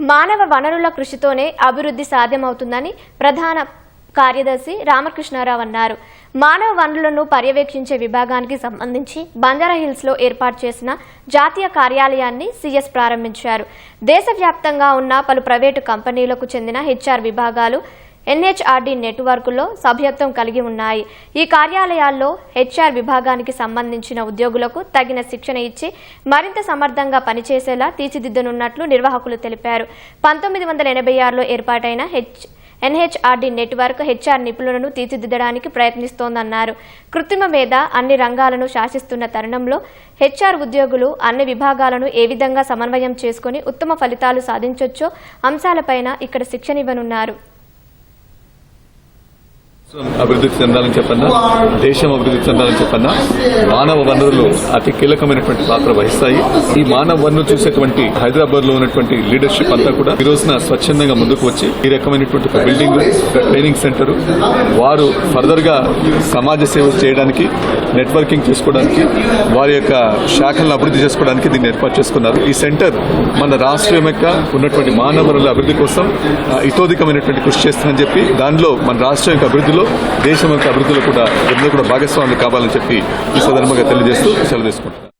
మానవ వనరుల కృషితోనే అభివృద్ధి సాధ్యమవుతుందని ప్రధాన కార్యదర్శి రామకృష్ణారావు అన్నారు. మానవ వనరులను పర్యవేక్షించే విభాగానికి సంబంధించి బంజారాహిల్స్లో ఏర్పాటు చేసిన జాతీయ కార్యాలయాన్ని సీఎస్ ప్రారంభించారు. దేశవ్యాప్తంగా ఉన్న పలు ప్రైవేటు కంపెనీలకు చెందిన హెచ్ఆర్ విభాగాలు ఎన్హెచ్ఆర్డి నెట్వర్క్లో సభ్యత్వం కలిగి ఉన్నాయి. ఈ కార్యాలయాల్లో హెచ్ఆర్ విభాగానికి సంబంధించిన ఉద్యోగులకు తగిన శిక్షణ ఇచ్చి మరింత సమర్థంగా పనిచేసేలా తీర్చిదిద్దనున్నట్లు నిర్వాహకులు తెలిపారు. పంతొమ్మిది వందల ఎనభై ఆరులో ఏర్పాటైన హెచ్ ఎన్హెచ్ఆర్డీ నెట్వర్క్ హెచ్ఆర్ నిపుణులను తీర్చిదిద్దడానికి ప్రయత్నిస్తోందన్నారు. కృత్రిమ మీద అన్ని రంగాలను శాసిస్తున్న తరుణంలో హెచ్ఆర్ ఉద్యోగులు అన్ని విభాగాలను ఏ విధంగా సమన్వయం చేసుకుని ఉత్తమ ఫలితాలు సాధించొచ్చో అంశాలపైన ఇక్కడ శిక్షణ ఇవ్వనున్నారు. అభివృద్ధి చెందాలని చెప్పన్నా దేశం అభివృద్ధి చెందాలని చెప్పన్నా మానవ వనరులు అతి కీలకమైనటువంటి పాత్ర వహిస్తాయి. ఈ మానవ వనరులు చూసేటువంటి హైదరాబాద్లో ఉన్నటువంటి లీడర్షిప్ అంతా కూడా ఈ రోజున స్వచ్ఛందంగా ముందుకు వచ్చి ఈ రకమైనటువంటి బిల్డింగ్ ట్రైనింగ్ సెంటర్ వారు ఫర్దర్గా సమాజ సేవ చేయడానికి నెట్వర్కింగ్ చేసుకోవడానికి వారి యొక్క శాఖలను అభివృద్ధి చేసుకోవడానికి దీన్ని ఏర్పాటు చేసుకున్నారు. ఈ సెంటర్ మన రాష్ట్రం యొక్క ఉన్నటువంటి మానవ వనరుల అభివృద్ధి కోసం ఇతోధికమైనటువంటి కృషి చేస్తుందని చెప్పి దానిలో మన రాష్ట్రం యొక్క అభివృద్ధిలో అభివృద్ధిలో దేశం యొక్క అభివృద్ధిలో కూడా అందరూ కూడా భాగస్వాములు కావాలని చెప్పి ఈ సందర్భంగా తెలియజేస్తూ సెలవు తీసుకుంటున్నాను